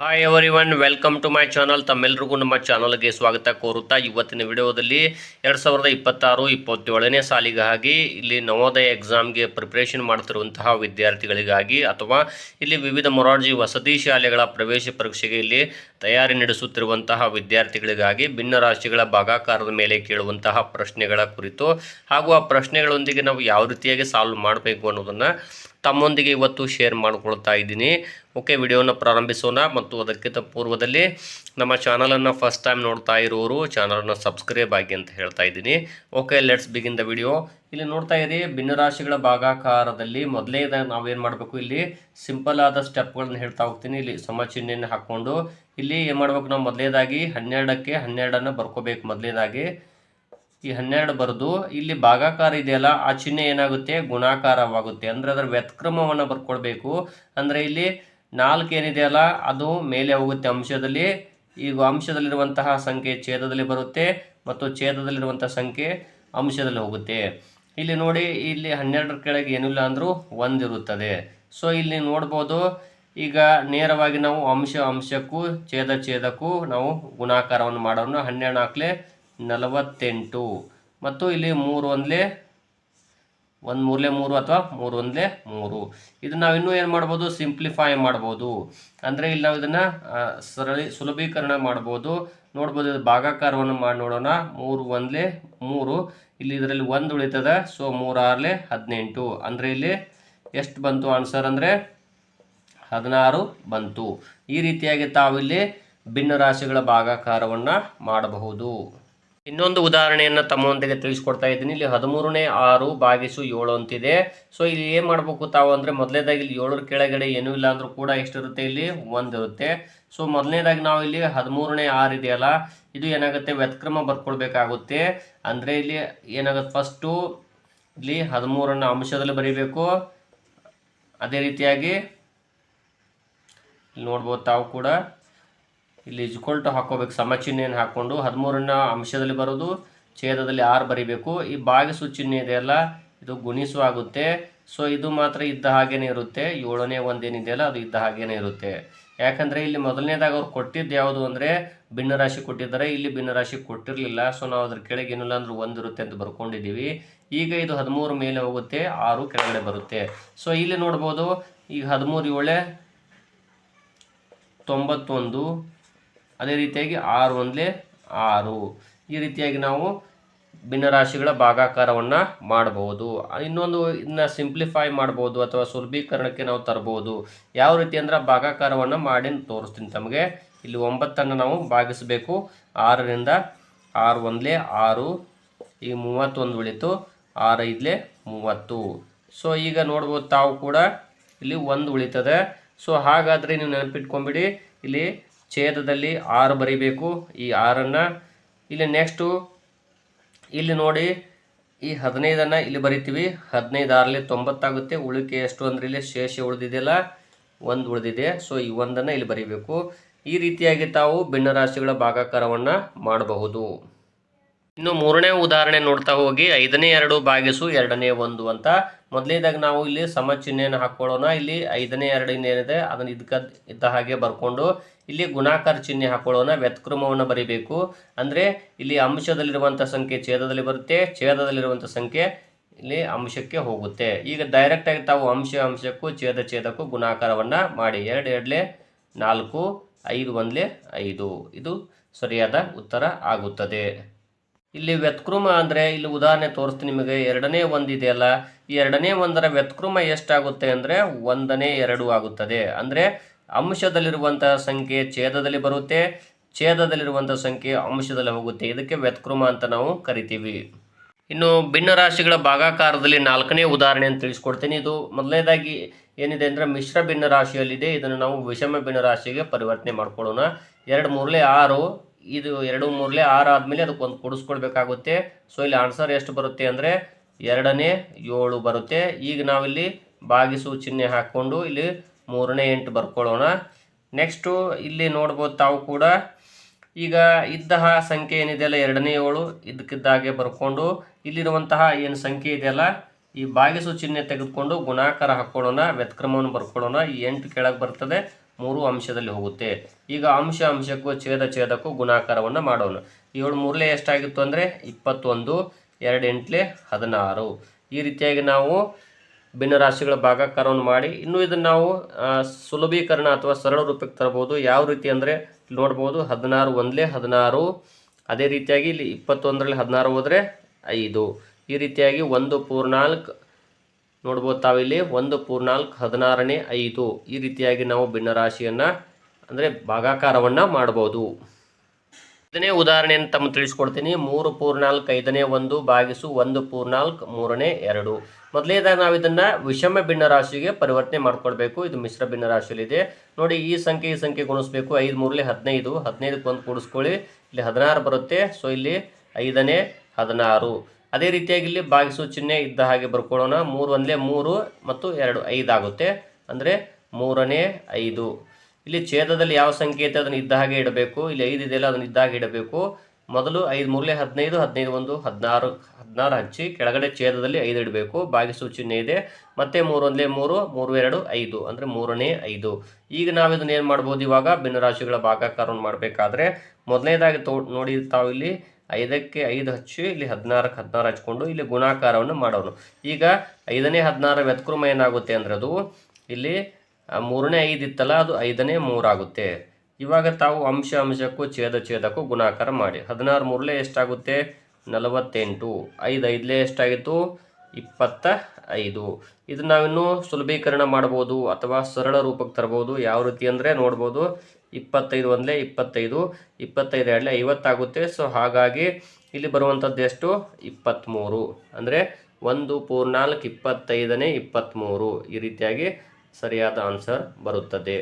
Hi everyone welcome to my channel ತಮ್ಮೆಲ್ಲರಿಗೂ ನಮ್ಮ ಚಾನಲ್ಗೆ ಸ್ವಾಗತ ಕೋರುತ್ತಾ ಇವತ್ತಿನ ವಿಡಿಯೋದಲ್ಲಿ ಎರಡು ಸಾವಿರದ ಇಪ್ಪತ್ತಾರು, ಇಪ್ಪತ್ತೇಳನೇ ಸಾಲಿಗಾಗಿ ಇಲ್ಲಿ ನವೋದಯ ಎಕ್ಸಾಮ್ಗೆ ಪ್ರಿಪ್ರೇಷನ್ ಮಾಡ್ತಿರುವಂತಹ ವಿದ್ಯಾರ್ಥಿಗಳಿಗಾಗಿ ಅಥವಾ ಇಲ್ಲಿ ವಿವಿಧ ಮೊರಾರ್ಜಿ ವಸತಿ ಶಾಲೆಗಳ ಪ್ರವೇಶ ಪರೀಕ್ಷೆಗೆ ಇಲ್ಲಿ ತಯಾರಿ ನಡೆಸುತ್ತಿರುವಂತಹ ವಿದ್ಯಾರ್ಥಿಗಳಿಗಾಗಿ ಭಿನ್ನ ರಾಶಿಗಳ ಭಾಗಾಕಾರದ ಮೇಲೆ ಕೇಳುವಂತಹ ಪ್ರಶ್ನೆಗಳ ಕುರಿತು ಹಾಗೂ ಆ ಪ್ರಶ್ನೆಗಳೊಂದಿಗೆ ನಾವು ಯಾವ ರೀತಿಯಾಗಿ ಸಾಲ್ವ್ ಮಾಡಬೇಕು ಅನ್ನೋದನ್ನು ತಮ್ಮೊಂದಿಗೆ ಇವತ್ತು ಶೇರ್ ಮಾಡ್ಕೊಳ್ತಾ ಇದ್ದೀನಿ. ಓಕೆ ವಿಡಿಯೋನ ಪ್ರಾರಂಭಿಸೋಣ ಮತ್ತು ಅದಕ್ಕಿಂತ ಪೂರ್ವದಲ್ಲಿ ನಮ್ಮ ಚಾನಲನ್ನು ಫಸ್ಟ್ ಟೈಮ್ ನೋಡ್ತಾ ಇರೋರು ಚಾನಲನ್ನು ಸಬ್ಸ್ಕ್ರೈಬ್ ಆಗಿ ಅಂತ ಹೇಳ್ತಾ ಇದ್ದೀನಿ. Okay let's begin the video ಇಲ್ಲಿ ನೋಡ್ತಾ ಇರಿ ಭಿನ್ನರಾಶಿಗಳ ಭಾಗಾಕಾರದಲ್ಲಿ ಮೊದಲನೇದಾಗಿ ನಾವೇನು ಮಾಡಬೇಕು ಇಲ್ಲಿ? ಸಿಂಪಲ್ ಆದ ಸ್ಟೆಪ್ಗಳನ್ನ ಹೇಳ್ತಾ ಹೋಗ್ತೀನಿ. ಇಲ್ಲಿ ಸಮ ಚಿಹ್ನೆಯನ್ನು ಹಾಕ್ಕೊಂಡು. ಇಲ್ಲಿ ಏನು ಮಾಡಬೇಕು ನಾವು ಮೊದಲೇದಾಗಿ ಹನ್ನೆರಡಕ್ಕೆ ಹನ್ನೆರಡನ್ನು ಬರ್ಕೋಬೇಕು ಮೊದಲನೇದಾಗಿ ಈ ಹನ್ನೆರಡು ಬರೆದು, ಇಲ್ಲಿ ಭಾಗಾಕಾರ ಇದೆಯಲ್ಲ, ಆ ಚಿಹ್ನೆ ಏನಾಗುತ್ತೆ? ಗುಣಾಕಾರವಾಗುತ್ತೆ. ಅಂದರೆ ಅದರ ವ್ಯತ್ಕ್ರಮವನ್ನು ಬರ್ಕೊಳ್ಬೇಕು ಅಂದರೆ ಇಲ್ಲಿ ನಾಲ್ಕು ಏನಿದೆಯಲ್ಲ, ಅದು ಮೇಲೆ ಹೋಗುತ್ತೆ ಅಂಶದಲ್ಲಿ. ಈಗ ಅಂಶದಲ್ಲಿರುವಂತಹ ಸಂಖ್ಯೆ ಛೇದದಲ್ಲಿ ಬರುತ್ತೆ ಮತ್ತು ಛೇದದಲ್ಲಿರುವಂಥ ಸಂಖ್ಯೆ ಅಂಶದಲ್ಲಿ ಹೋಗುತ್ತೆ. ಇಲ್ಲಿ ನೋಡಿ, ಇಲ್ಲಿ ಹನ್ನೆರಡರ ಕೆಳಗೆ ಏನಿಲ್ಲ ಅಂದರೂ ಒಂದಿರುತ್ತದೆ. ಸೊ ಇಲ್ಲಿ ನೋಡ್ಬೋದು, ಈಗ ನೇರವಾಗಿ ನಾವು ಅಂಶ ಅಂಶಕ್ಕೂ, ಛೇದ ಛೇದಕ್ಕೂ ನಾವು ಗುಣಾಕಾರವನ್ನು ಮಾಡೋಣ. ಹನ್ನೆರಡು ನಾಲ್ಕಲೆ ನಲವತ್ತೆಂಟು. ಮತ್ತು ಇಲ್ಲಿ ಮೂರು ಒಂದಲೇ, ಒಂದು ಮೂರಲೆ ಮೂರು ಅಥವಾ ಮೂರು ಒಂದಲೇ ಮೂರು. ಇದು ನಾವು ಇನ್ನೂ ಏನು ಮಾಡ್ಬೋದು? ಸಿಂಪ್ಲಿಫೈ ಮಾಡ್ಬೋದು. ಅಂದರೆ ಇಲ್ಲಿ ನಾವು ಇದನ್ನು ಸರಳಿ, ಸುಲಭೀಕರಣ ಮಾಡ್ಬೋದು. ನೋಡ್ಬೋದು ಇದು ಭಾಗಾಕಾರವನ್ನು ಮಾಡಿ ನೋಡೋಣ. ಮೂರು ಒಂದಲೇ ಮೂರು. ಇಲ್ಲಿ ಇದರಲ್ಲಿ ಒಂದು ಉಳಿತದ, ಸೊ ಮೂರಾರಲೆ ಹದಿನೆಂಟು. ಅಂದರೆ ಇಲ್ಲಿ ಎಷ್ಟು ಬಂತು ಆನ್ಸರ್ ಅಂದರೆ ಹದಿನಾರು ಬಂತು. ಈ ರೀತಿಯಾಗಿ ತಾವಿಲ್ಲಿ ಭಿನ್ನ ರಾಶಿಗಳ ಭಾಗಾಕಾರವನ್ನು ಮಾಡಬಹುದು. ಇನ್ನೊಂದು ಉದಾಹರಣೆಯನ್ನು ತಮ್ಮೊಂದಿಗೆ ತಿಳಿಸ್ಕೊಡ್ತಾ ಇದ್ದೀನಿ. ಇಲ್ಲಿ ಹದಿಮೂರನೇ ಆರು ಭಾಗಿಸು ಏಳು ಅಂತಿದೆ. ಸೊ ಇಲ್ಲಿ ಏನು ಮಾಡಬೇಕು ತಾವು ಅಂದರೆ ಮೊದಲನೇದಾಗಿ ಇಲ್ಲಿ ಏಳರ ಕೆಳಗಡೆ ಏನೂ ಇಲ್ಲ ಅಂದರೂ ಕೂಡ ಎಷ್ಟಿರುತ್ತೆ ಇಲ್ಲಿ? ಒಂದಿರುತ್ತೆ ಸೊ ಮೊದಲನೇದಾಗಿ ನಾವು ಇಲ್ಲಿ ಹದಿಮೂರನೇ ಆರು ಇದೆಯಲ್ಲ, ಇದು ಏನಾಗುತ್ತೆ? ವ್ಯತ್ಕ್ರಮ ಬರ್ಕೊಳ್ಬೇಕಾಗುತ್ತೆ. ಅಂದರೆ ಇಲ್ಲಿ ಏನಾಗುತ್ತೆ? ಫಸ್ಟು ಇಲ್ಲಿ ಹದಿಮೂರನ್ನು ಅಂಶದಲ್ಲಿ ಬರೀಬೇಕು. ಅದೇ ರೀತಿಯಾಗಿ ಇಲ್ಲಿ ನೋಡ್ಬೋದು ತಾವು ಕೂಡ. ಇಲ್ಲಿ ಇಜ್ಕೊಲ್ ಟು ಹಾಕೋಬೇಕು. ಸಮ ಚಿಹ್ನೆಯನ್ನು ಹಾಕ್ಕೊಂಡು ಹದಿಮೂರನೇ ಅಂಶದಲ್ಲಿ ಬರೋದು, ಛೇದದಲ್ಲಿ ಆರು ಬರಿಬೇಕು. ಈ ಭಾಗಿಸು ಚಿಹ್ನೆ ಇದೆಯಲ್ಲ ಇದು ಗುಣಿಸು ಆಗುತ್ತೆ. ಸೊ ಇದು ಮಾತ್ರ ಇದ್ದ ಹಾಗೇನೇ ಇರುತ್ತೆ. ಏಳನೇ ಒಂದೇನಿದೆಯಲ್ಲ ಅದು ಇದ್ದ ಹಾಗೇನೇ ಇರುತ್ತೆ. ಯಾಕಂದರೆ ಇಲ್ಲಿ ಮೊದಲನೇದಾಗ ಅವ್ರು ಕೊಟ್ಟಿದ್ದು ಯಾವುದು ಅಂದರೆ, ಭಿನ್ನರಾಶಿ ಕೊಟ್ಟಿದ್ದಾರೆ. ಇಲ್ಲಿ ಭಿನ್ನರಾಶಿ ಕೊಟ್ಟಿರಲಿಲ್ಲ. ಸೊ ನಾವು ಅದ್ರ ಕೆಳಗೆ ಏನಿಲ್ಲ ಅಂದ್ರೆ ಒಂದಿರುತ್ತೆ ಅಂತ ಬರ್ಕೊಂಡಿದ್ದೀವಿ. ಈಗ ಇದು ಹದಿಮೂರು ಮೇಲೆ ಹೋಗುತ್ತೆ, ಆರು ಕೆಳಗಡೆ ಬರುತ್ತೆ. ಸೊ ಇಲ್ಲಿ ನೋಡ್ಬೋದು, ಈಗ ಹದಿಮೂರು ಏಳೆ, ತೊಂಬತ್ತೊಂದು ಅದೇ ರೀತಿಯಾಗಿ ಆರು ಒಂದಲೇ ಆರು. ಈ ರೀತಿಯಾಗಿ ನಾವು ಭಿನ್ನರಾಶಿಗಳ ಭಾಗಾಕಾರವನ್ನು ಮಾಡಬಹುದು ಇನ್ನೊಂದು ಇದನ್ನ ಸಿಂಪ್ಲಿಫೈ ಮಾಡ್ಬೋದು ಅಥವಾ ಸುಲಭೀಕರಣಕ್ಕೆ ನಾವು ತರಬಹುದು ಯಾವ ರೀತಿ ಅಂದ್ರೆ ಭಾಗಾಕಾರವನ್ನು ಮಾಡಿ ತೋರಿಸ್ತೀನಿ ತಮಗೆ. ಇಲ್ಲಿ ಒಂಬತ್ತನ್ನು ನಾವು ಭಾಗಿಸಬೇಕು. ಆರರಿಂದ ಆರು ಒಂದಲೇ ಆರು. ಈ ಮೂವತ್ತೊಂದು ಉಳಿತು ಆರು ಐದಲೇ ಮೂವತ್ತು. ಸೊ ಈಗ ನೋಡ್ಬೋದು ತಾವು ಕೂಡ ಇಲ್ಲಿ ಒಂದು ಉಳಿತದೆ. ಸೊ ಹಾಗಾದರೆ ನೀವು ನೆನಪಿಟ್ಕೊಂಬಿಡಿ. ಇಲ್ಲಿ ಛೇದದಲ್ಲಿ ಆರು ಬರಿಬೇಕು. ಈ ಆರನ್ನು ಇಲ್ಲಿ ನೆಕ್ಸ್ಟು ಇಲ್ಲಿ ನೋಡಿ, ಈ ಹದಿನೈದನ್ನು ಇಲ್ಲಿ ಬರಿತೀವಿ. ಹದಿನೈದು ಆರಲ್ಲಿ ತೊಂಬತ್ತಾಗುತ್ತೆ. ಉಳಿಕೆ ಎಷ್ಟು ಅಂದರೆ ಇಲ್ಲಿ ಶೇಷ ಉಳಿದಿದೆಯಲ್ಲ, ಒಂದು ಉಳಿದಿದೆ. ಸೊ ಈ ಒಂದನ್ನು ಇಲ್ಲಿ ಬರಿಬೇಕು. ಈ ರೀತಿಯಾಗಿ ತಾವು ಭಿನ್ನರಾಶಿಗಳ ಭಾಗಾಕಾರವನ್ನು ಮಾಡಬಹುದು. ಇನ್ನು ಮೂರನೇ ಉದಾಹರಣೆ ನೋಡ್ತಾ ಹೋಗಿ, ಐದನೇ ಎರಡು ಭಾಗಿಸು ಎರಡನೇ ಒಂದು ಅಂತ. ಮೊದಲನೇದಾಗಿ ನಾವು ಇಲ್ಲಿ ಸಮ ಚಿಹ್ನೆಯನ್ನು ಹಾಕ್ಕೊಳ್ಳೋಣ. ಇಲ್ಲಿ ಐದನೇ ಎರಡು ಇನ್ನೇನಿದೆ, ಅದನ್ನು ಇದಕ್ಕೆ ಇದ್ದ ಹಾಗೆ ಬರ್ಕೊಂಡು ಇಲ್ಲಿ ಗುಣಾಕಾರ ಚಿಹ್ನೆ ಹಾಕೊಳ್ಳೋಣ ವ್ಯತ್ಕ್ರಮವನ್ನು ಬರೀಬೇಕು. ಅಂದರೆ ಇಲ್ಲಿ ಅಂಶದಲ್ಲಿರುವಂಥ ಸಂಖ್ಯೆ ಛೇದದಲ್ಲಿ ಬರುತ್ತೆ ಛೇದದಲ್ಲಿರುವಂಥ ಸಂಖ್ಯೆ ಇಲ್ಲಿ ಅಂಶಕ್ಕೆ ಹೋಗುತ್ತೆ. ಈಗ ಡೈರೆಕ್ಟಾಗಿ ತಾವು ಅಂಶ, ಅಂಶಕ್ಕೂ ಛೇದ, ಛೇದಕ್ಕೂ ಗುಣಾಕಾರವನ್ನು ಮಾಡಿ. ಎರಡು, ಎರಡಲೇ ನಾಲ್ಕು, ಐದು, ಒಂದಲೇ ಐದು. ಇದು ಸರಿಯಾದ ಉತ್ತರ ಆಗುತ್ತದೆ. ಇಲ್ಲಿ ವ್ಯತ್ಕ್ರಮ ಅಂದರೆ ಇಲ್ಲಿ ಉದಾಹರಣೆ ತೋರಿಸ್ತೀನಿ ನಿಮಗೆ. ಎರಡನೇ ಒಂದು ಇದೆಯಲ್ಲ ಈ ಎರಡನೇ ಒಂದರ ವ್ಯತ್ಕ್ರಮ ಎಷ್ಟಾಗುತ್ತೆ ಅಂದರೆ ಒಂದನೇ ಎರಡು ಆಗುತ್ತದೆ. ಅಂದರೆ ಅಂಶದಲ್ಲಿರುವಂಥ ಸಂಖ್ಯೆ ಛೇದದಲ್ಲಿ ಬರುತ್ತೆ. ಛೇದದಲ್ಲಿರುವಂಥ ಸಂಖ್ಯೆ ಅಂಶದಲ್ಲಿ ಹೋಗುತ್ತೆ. ಇದಕ್ಕೆ ವ್ಯತ್ಕ್ರಮ ಅಂತ ನಾವು ಕರಿತೀವಿ. ಇನ್ನು ಭಿನ್ನ ರಾಶಿಗಳ ಭಾಗಾಕಾರದಲ್ಲಿ ನಾಲ್ಕನೇ ಉದಾಹರಣೆ ಅಂತ ತಿಳಿಸ್ಕೊಡ್ತೀನಿ ಇದು. ಮೊದಲನೇದಾಗಿ ಏನಿದೆ ಅಂದರೆ ಮಿಶ್ರ ಭಿನ್ನ ರಾಶಿಯಲ್ಲಿದೆ ಇದನ್ನು ನಾವು ವಿಷಮ ಭಿನ್ನ ರಾಶಿಗೆ ಪರಿವರ್ತನೆ ಮಾಡ್ಕೊಳ್ಳೋಣ. ಎರಡು ಮೂರಲೇ ಆರು ಇದು ಎರಡು ಮೂರಲೆ ಆರು ಆದಮೇಲೆ ಅದಕ್ಕೆ ಒಂದು ಕೊಡಿಸ್ಕೊಡ್ಬೇಕಾಗುತ್ತೆ ಸೊ ಇಲ್ಲಿ ಆನ್ಸರ್ ಎಷ್ಟು ಬರುತ್ತೆ ಅಂದರೆ ಎರಡನೇ ಏಳು ಬರುತ್ತೆ. ಈಗ ನಾವಿಲ್ಲಿ ಭಾಗಿಸು ಚಿಹ್ನೆ ಹಾಕ್ಕೊಂಡು ಇಲ್ಲಿ ಮೂರನೇ ಎಂಟು ಬರ್ಕೊಳ್ಳೋಣ. ನೆಕ್ಸ್ಟು ಇಲ್ಲಿ ನೋಡ್ಬೋದು ತಾವು ಕೂಡ ಈಗ ಇದ್ದ ಸಂಖ್ಯೆ ಏನಿದೆಯಲ್ಲ ಎರಡನೇ ಏಳು ಇದಕ್ಕಿದ್ದಾಗೆ ಬರ್ಕೊಂಡು ಇಲ್ಲಿರುವಂತಹ ಏನು ಸಂಖ್ಯೆ ಇದೆಯಲ್ಲ ಈ ಭಾಗಿಸು ಚಿಹ್ನೆ ತೆಗೆದುಕೊಂಡು ಗುಣಾಕಾರ ಹಾಕ್ಕೊಳ್ಳೋಣ, ವ್ಯತ್ಕ್ರಮವನ್ನು ಬರ್ಕೊಳ್ಳೋಣ. ಈ ಎಂಟು ಕೆಳಗೆ ಬರ್ತದೆ. ಮೂರು ಅಂಶದಲ್ಲಿ ಹೋಗುತ್ತೆ. ಈಗ ಅಂಶ ಅಂಶಕ್ಕೂ ಛೇದ ಛೇದಕ್ಕೂ ಗುಣಾಕಾರವನ್ನು ಮಾಡೋಣ. ಏಳು ಮೂರಲೇ ಎಷ್ಟಾಗಿತ್ತು ಅಂದರೆ ಇಪ್ಪತ್ತೊಂದು ಎರಡು ಎಂಟ್ಲೆ ಹದಿನಾರು. ಈ ರೀತಿಯಾಗಿ ನಾವು ಭಿನ್ನರಾಶಿಗಳ ಭಾಗಾಕಾರವನ್ನು ಮಾಡಿ, ಇನ್ನು ಇದನ್ನು ನಾವು ಸುಲಭೀಕರಣ ಅಥವಾ ಸರಳ ರೂಪಕ್ಕೆ ತರಬಹುದು. ಯಾವ ರೀತಿ ಅಂದರೆ ನೋಡ್ಬೋದು, ಹದಿನಾರು ಒಂದಲೇ ಹದಿನಾರು. ಅದೇ ರೀತಿಯಾಗಿ ಇಲ್ಲಿ ಇಪ್ಪತ್ತೊಂದರಲ್ಲಿ ಹದಿನಾರು ಹೋದರೆ ಐದು. ಈ ರೀತಿಯಾಗಿ ಒಂದು ಪೂರ್ನಾಲ್ಕು ನೋಡ್ಬೋದು ತಾವಿಲ್ಲಿ ಒಂದು ಪೂರ್ನಾಲ್ಕು ಹದಿನಾರನೇ ಐದು. ಈ ರೀತಿಯಾಗಿ ನಾವು ಭಿನ್ನರಾಶಿಯನ್ನು, ಅಂದರೆ ಭಾಗಾಕಾರವನ್ನು ಮಾಡ್ಬೋದು. ಐದನೇ ಉದಾಹರಣೆಯನ್ನು ತಮ್ಮ ತಿಳಿಸ್ಕೊಡ್ತೀನಿ. ಮೂರು ಪೂರ್ನಾಲ್ಕು ಐದನೇ ಒಂದು ಭಾಗಿಸು ಒಂದು ಪೂರ್ನಾಲ್ಕು ಮೂರನೇ ಎರಡು. ಮೊದಲನೇದಾಗಿ ನಾವು ಇದನ್ನು ವಿಷಮ ಭಿನ್ನರಾಶಿಗೆ ಪರಿವರ್ತನೆ ಮಾಡ್ಕೊಳ್ಬೇಕು. ಇದು ಮಿಶ್ರ ಭಿನ್ನರಾಶಿಯಲ್ಲಿದೆ. ನೋಡಿ, ಈ ಸಂಖ್ಯೆ ಈ ಸಂಖ್ಯೆ ಗುಣಿಸ್ಬೇಕು. ಐದು ಮೂರಲಿ ಹದಿನೈದು. ಹದಿನೈದಕ್ಕೆ ಒಂದು ಕೂಡಿಸ್ಕೊಳ್ಳಿ. ಇಲ್ಲಿ ಹದಿನಾರು ಬರುತ್ತೆ. ಸೊ ಇಲ್ಲಿ ಐದನೇ ಹದಿನಾರು. ಅದೇ ರೀತಿಯಾಗಿ ಇಲ್ಲಿ ಭಾಗಿಸು ಚಿಹ್ನೆ ಇದ್ದ ಹಾಗೆ ಬರ್ಕೊಳ್ಳೋಣ. ಮೂರು ಒಂದಲೇ ಮೂರು ಮತ್ತು ಎರಡು ಐದು ಆಗುತ್ತೆ. ಅಂದರೆ ಮೂರನೇ ಐದು. ಇಲ್ಲಿ ಛೇದದಲ್ಲಿ ಯಾವ ಸಂಕೇತ ಅದನ್ನು ಇದ್ದ ಹಾಗೆ ಇಡಬೇಕು. ಇಲ್ಲಿ ಐದು ಇದೆಯಲ್ಲ ಅದನ್ನು ಇದ್ದ ಹಾಗೆ ಇಡಬೇಕು. ಮೊದಲು ಐದು ಮೂರಲೇ ಹದಿನೈದು ಹದಿನೈದು ಒಂದು, ಹದಿನಾರು ಹದಿನಾರು ಹಚ್ಚಿ ಕೆಳಗಡೆ ಛೇದದಲ್ಲಿ ಐದು ಇಡಬೇಕು. ಭಾಗಿಸು ಚಿಹ್ನೆ ಇದೆ. ಮತ್ತೆ ಮೂರು ಒಂದಲೇ ಮೂರು ಮೂರು ಎರಡು ಐದು. ಅಂದರೆ ಮೂರನೇ ಐದು. ಈಗ ನಾವು ಇದನ್ನು ಏನು ಮಾಡ್ಬೋದು ಇವಾಗ? ಭಿನ್ನರಾಶಿಗಳ ಭಾಗಾಕಾರವನ್ನು ಮಾಡಬೇಕಾದ್ರೆ ಮೊದಲನೇದಾಗಿ ತೋ ನೋಡಿ ಇಲ್ಲಿ ಐದಕ್ಕೆ ಐದು ಹಚ್ಚಿ, ಇಲ್ಲಿ ಹದಿನಾರಕ್ಕೆ ಹದಿನಾರು ಹಚ್ಕೊಂಡು ಇಲ್ಲಿ ಗುಣಾಕಾರವನ್ನು ಮಾಡೋನು. ಈಗ ಐದನೇ ಹದಿನಾರ ವ್ಯತ್ಕ್ರಮ ಏನಾಗುತ್ತೆ ಅಂದರೆ ಅದು ಇಲ್ಲಿ ಮೂರನೇ ಐದು ಇತ್ತಲ್ಲ, ಅದು ಐದನೇ ಮೂರಾಗುತ್ತೆ ಇವಾಗ ತಾವು ಅಂಶ ಅಂಶಕ್ಕೂ ಛೇದ ಛೇದಕ್ಕೂ ಗುಣಾಕಾರ ಮಾಡಿ. ಹದಿನಾರು ಮೂರಲೇ ಎಷ್ಟಾಗುತ್ತೆ? ನಲವತ್ತೆಂಟು. ಐದು ಐದಲೇ ಎಷ್ಟಾಗಿತ್ತು? ಇಪ್ಪತ್ತ ಐದು. ಇದನ್ನ ನಾವಿನ್ನು ಸುಲಭೀಕರಣ ಮಾಡ್ಬೋದು ಅಥವಾ ಸರಳ ರೂಪಕ್ಕೆ ತರ್ಬೋದು ಯಾವ ರೀತಿ ಅಂದರೆ ನೋಡ್ಬೋದು. ಇಪ್ಪತ್ತೈದು ಒಂದಲೇ ಇಪ್ಪತ್ತೈದು. ಇಪ್ಪತ್ತೈದು ಎರಡಲೇ ಐವತ್ತಾಗುತ್ತೆ. ಸೊ ಹಾಗಾಗಿ ಇಲ್ಲಿ ಬರುವಂಥದ್ದು ಎಷ್ಟು? ಇಪ್ಪತ್ತ್ಮೂರು ಅಂದರೆ ಒಂದು ಪೂರ್ನಾಲ್ಕು ಇಪ್ಪತ್ತೈದನೇ ಇಪ್ಪತ್ತ್ಮೂರು ಈ ರೀತಿಯಾಗಿ ಸರಿಯಾದ ಆನ್ಸರ್ ಬರುತ್ತದೆ.